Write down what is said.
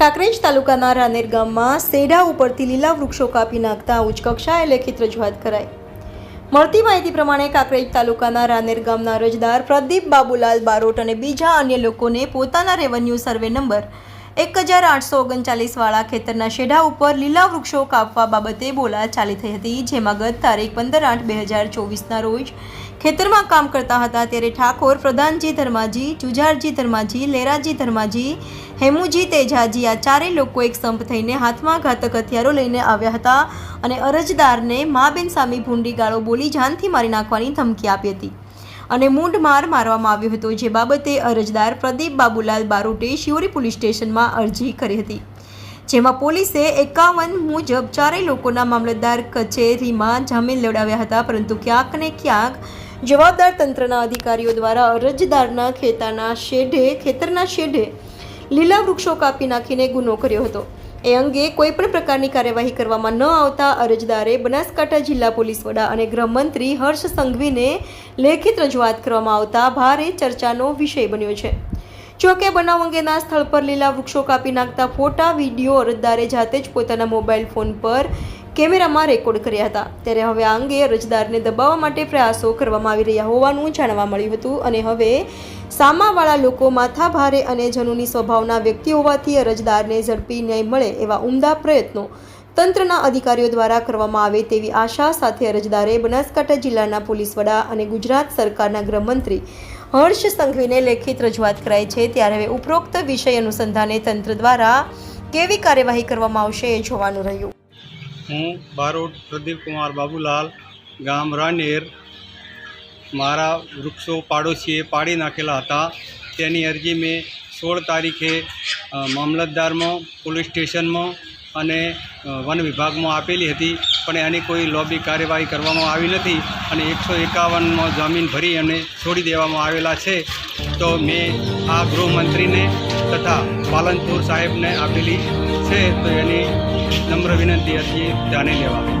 કાંકરેજ તાલુકાના રાનેર ગામમાં સેડા ઉપરથી લીલા વૃક્ષો કાપી નાખતા ઉચ્ચ કક્ષાએ લેખિત રજૂઆત કરાઈ. મળતી માહિતી પ્રમાણે કાંકરેજ તાલુકાના રાનેર ગામના અરજદાર પ્રદીપ બાબુલાલ બારોટ અને બીજા અન્ય લોકોને પોતાના રેવન્યુ સર્વે નંબર એક હજાર આઠસો ઓગણચાલીસ વાળા ખેતરના શેઢા ઉપર લીલા વૃક્ષો કાપવા બાબતે બોલાચાલી થઈ હતી, જેમાં ગત તારીખ પંદર આઠ બે હજાર ચોવીસના રોજ ખેતરમાં કામ કરતા હતા ત્યારે ઠાકોર, પ્રધાનજી ધર્માજી, જુજારજી ધર્માજી, લેરાજી ધર્માજી, હેમુજી તેજાજી આ ચારેય લોકો એક સંપ થઈને હાથમાં ઘાતક હથિયારો લઈને આવ્યા હતા અને અરજદારને મા બેન સામી ભૂંડી ગાળો બોલી જાનથી મારી નાખવાની ધમકી આપી હતી. અને મૂંઢ માર મારવામાં આવ્યો હતો, જે બાબતે અરજદાર પ્રદીપ બાબુલાલ બારોટે શિવરી પોલીસ સ્ટેશનમાં અરજી કરી હતી. જેમાં પોલીસે એકાવન મુજબ ચારેય લોકોના મામલતદાર કચેરીમાં જામીન લેવડાવ્યા હતા, પરંતુ ક્યાંક ને ક્યાંક જવાબદાર તંત્રના અધિકારીઓ દ્વારા અરજદારના ખેતાના શેઢે, ખેતરના શેઢે લીલા વૃક્ષો કાપી નાખીને ગુનો કર્યો હતો. એ અંગે કોઈ પણ પ્રકારની કાર્યવાહી કરવામાં ન આવતા અરજદારે બનાસકાંઠા જિલ્લા પોલીસ વડા અને ગૃહમંત્રી હર્ષ સંઘવીને લેખિત રજૂઆત કરવામાં આવતા ભારે ચર્ચાનો વિષય બન્યો છે. જોકે બનાવ અંગેના સ્થળ પર લીલા વૃક્ષો કાપી નાખતા ફોટા, વીડિયો અરજદારે જાતે જ પોતાના મોબાઈલ ફોન પર કેમેરામાં રેકોર્ડ કર્યા હતા. ત્યારે હવે આ અંગે અરજદારને દબાવવા માટે પ્રયાસો કરવામાં આવી રહ્યા હોવાનું જાણવા મળ્યું હતું અને હવે સામાવાળા લોકો માથા ભારે અને જનુની સ્વભાવના વ્યક્તિ હોવાથી અરજદારને ઝડપી ન્યાય મળે એવા ઉમદા પ્રયત્નો તંત્રના અધિકારીઓ દ્વારા કરવામાં આવે તેવી આશા સાથે અરજદારે બનાસકાંઠા જિલ્લાના પોલીસ વડા અને ગુજરાત સરકારના ગૃહમંત્રી હર્ષ સંઘવીને લેખિત રજૂઆત કરાઈ છે. ત્યારે હવે ઉપરોક્ત વિષય અનુસંધાને તંત્ર દ્વારા કેવી કાર્યવાહી કરવામાં આવશે એ જોવાનું રહ્યું. હું બારોટ પ્રદીપ કુમાર બાબુલાલ, ગામ રાનેર. મારા વૃક્ષો પાડોશીએ પાડી નાખેલા હતા. તેની અરજી મેં સોળ તારીખે મામલતદારમાં, પોલીસ સ્ટેશનમાં અને વન વિભાગમાં આપેલી હતી, પણ એની કોઈ લોબી કાર્યવાહી કરવામાં આવી નથી અને એકસો એકાવનમાં જમીન ભરી અને છોડી દેવામાં આવેલા છે. તો મેં આ ગૃહમંત્રીને તથા પાલનપુર સાહેબને આપેલી છે, તો એની નમ્ર વિનંતી હતી ધ્યાને લેવા.